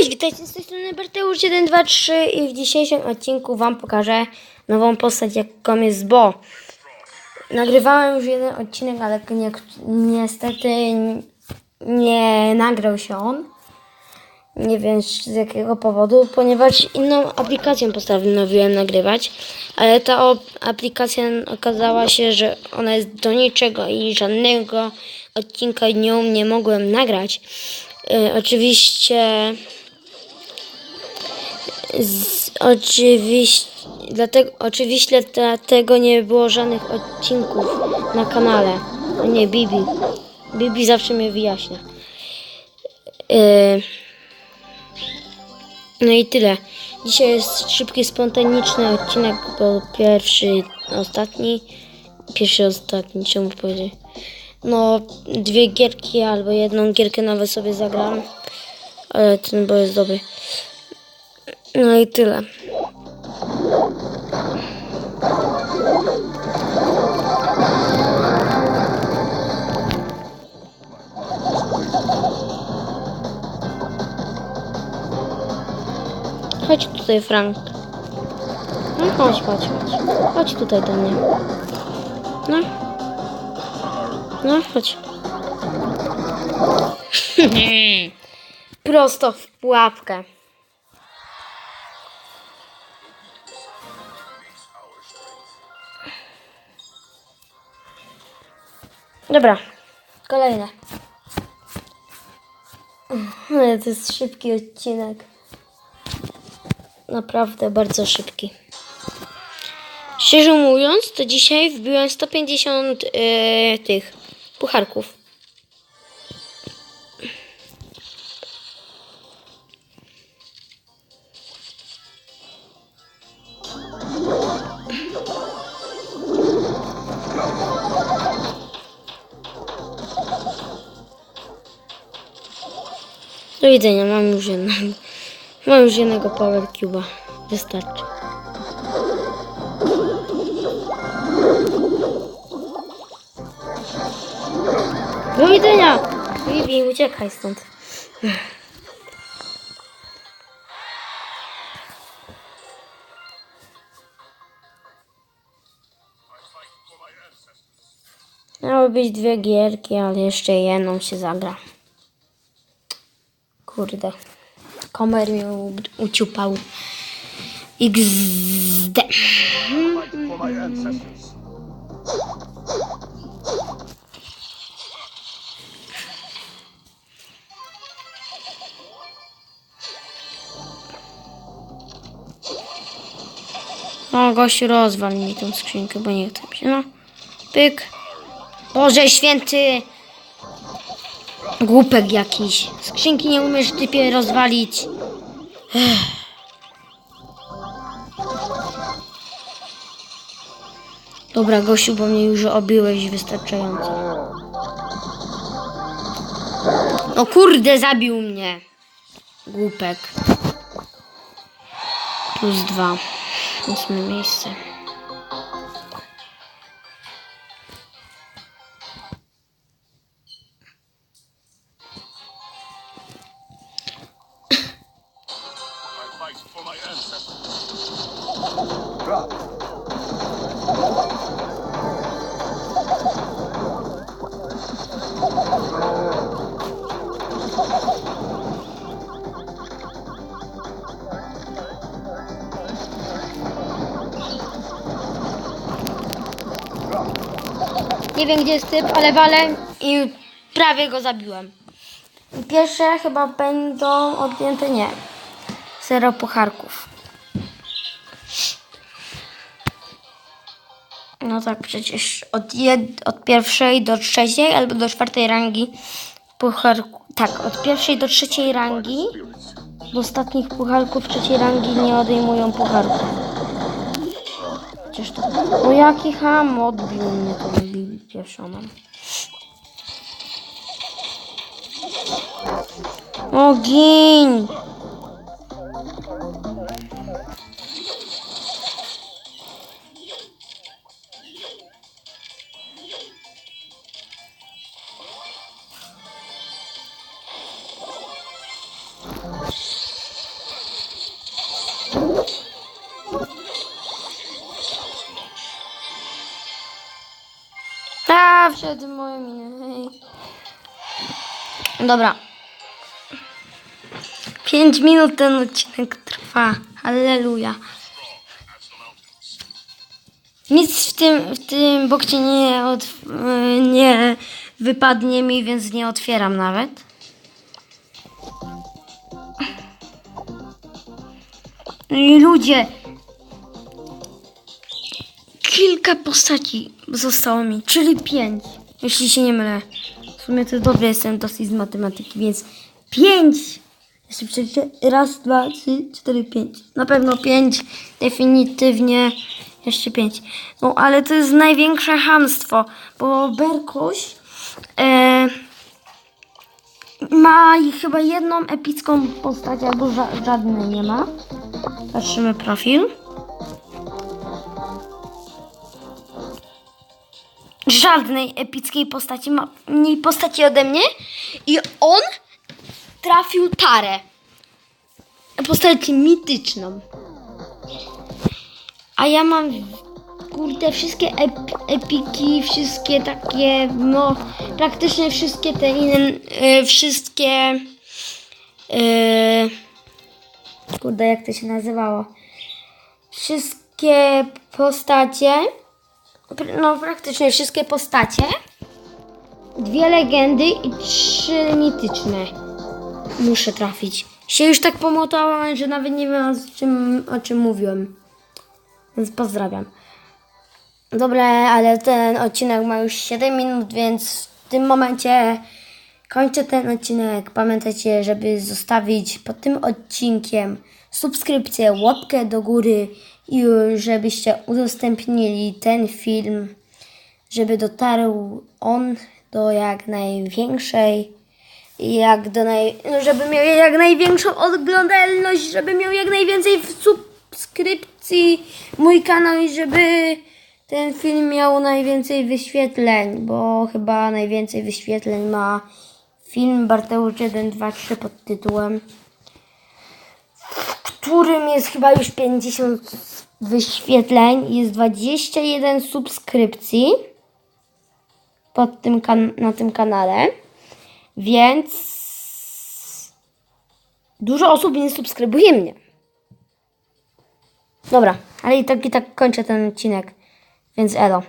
Cześć, witajcie z tej strony Berteusz123 i w dzisiejszym odcinku Wam pokażę nową postać jaką jest Bo. Nagrywałem już jeden odcinek, ale nie, niestety nie nagrał się on. Nie wiem z jakiego powodu, ponieważ inną aplikacją postanowiłem nagrywać, ale ta aplikacja okazała się, że ona jest do niczego i żadnego odcinka nią nie mogłem nagrać. Y, oczywiście oczywiście, dlatego, oczywiście dlatego nie było żadnych odcinków na kanale. O nie, Bibi. Bibi zawsze mnie wyjaśnia. Yy, no i tyle. Dzisiaj jest szybki, spontaniczny odcinek, bo pierwszy, ostatni. Pierwszy, ostatni, czemu powiedzieć? No, dwie gierki albo jedną gierkę nawet sobie zagram. Ale ten bo jest dobry. No i tyle. Chodź tutaj, Frank. No chodź, chodź, chodź. Chodź tutaj do mnie. No. No, chodź. Prosto w pułapkę. Dobra, kolejne. To jest szybki odcinek. Naprawdę bardzo szybki. Szczerze mówiąc, to dzisiaj wbiłem 150 yy, tych pucharków. Do widzenia, mam już jednego. Mam już jednego Power Cube'a. Wystarczy. Do widzenia! Bibi, uciekaj stąd. Miały być dwie gierki, ale jeszcze jedną się zagra. Kurde. Komer mnie uciupał. XD. No, gościu, rozwal mi tą skrzynkę, bo nie chcę się. No, pyk. Boże święty! Głupek jakiś. Skrzynki nie umiesz typie rozwalić. Ech. Dobra, gościu, bo mnie już obiłeś wystarczająco. No kurde, zabił mnie. Głupek. Plus dwa. Ósme miejsce. Nie wiem gdzie jest typ, ale walę i prawie go zabiłem. Pierwsze chyba będą odjęte, nie. Zero pucharków. No tak, przecież od, jed, od pierwszej do trzeciej albo do czwartej rangi pucharku. Tak, od pierwszej do trzeciej rangi do ostatnich pucharków trzeciej rangi nie odejmują pucharków. Przecież to... O jaki ham odbił mnie tą Bibi pierwszą. Przed. Hej. Dobra. 5 minut ten odcinek trwa. Halleluja. Nic w tym, w tym bokcie nie, od, nie wypadnie mi, więc nie otwieram nawet. I ludzie, kilka postaci zostało mi, czyli pięć, jeśli się nie mylę. W sumie to dobry jestem dosyć z matematyki, więc pięć. Jeszcze przecież raz, dwa, trzy, cztery, pięć. Na pewno pięć, definitywnie jeszcze pięć. No ale to jest największe hamstwo, bo Berkuś e, ma chyba jedną epicką postać, albo ża- żadnej nie ma. Patrzymy profil. Żadnej epickiej postaci, ma mniej postaci ode mnie i on trafił Tarę. Postać mityczną. A ja mam kurde wszystkie ep epiki, wszystkie takie, no praktycznie wszystkie te inne, e, wszystkie e, kurde jak to się nazywało wszystkie postacie no praktycznie wszystkie postacie, dwie legendy i trzy mityczne muszę trafić. Się już tak pomotałam, że nawet nie wiem o czym, o czym mówiłem. Więc pozdrawiam. Dobra, ale ten odcinek ma już 7 minut, więc w tym momencie kończę ten odcinek. Pamiętajcie, żeby zostawić pod tym odcinkiem subskrypcję, łapkę do góry i żebyście udostępnili ten film, żeby dotarł on do jak największej, jak do naj, no, żeby miał jak największą oglądalność, żeby miał jak najwięcej subskrypcji mój kanał i żeby ten film miał najwięcej wyświetleń, bo chyba najwięcej wyświetleń ma film Barteusz 1, 2, 3 pod tytułem w którym jest chyba już 50 wyświetleń, jest 21 subskrypcji pod tym na tym kanale, więc dużo osób nie subskrybuje mnie. Dobra, ale i tak i tak kończę ten odcinek, więc elo.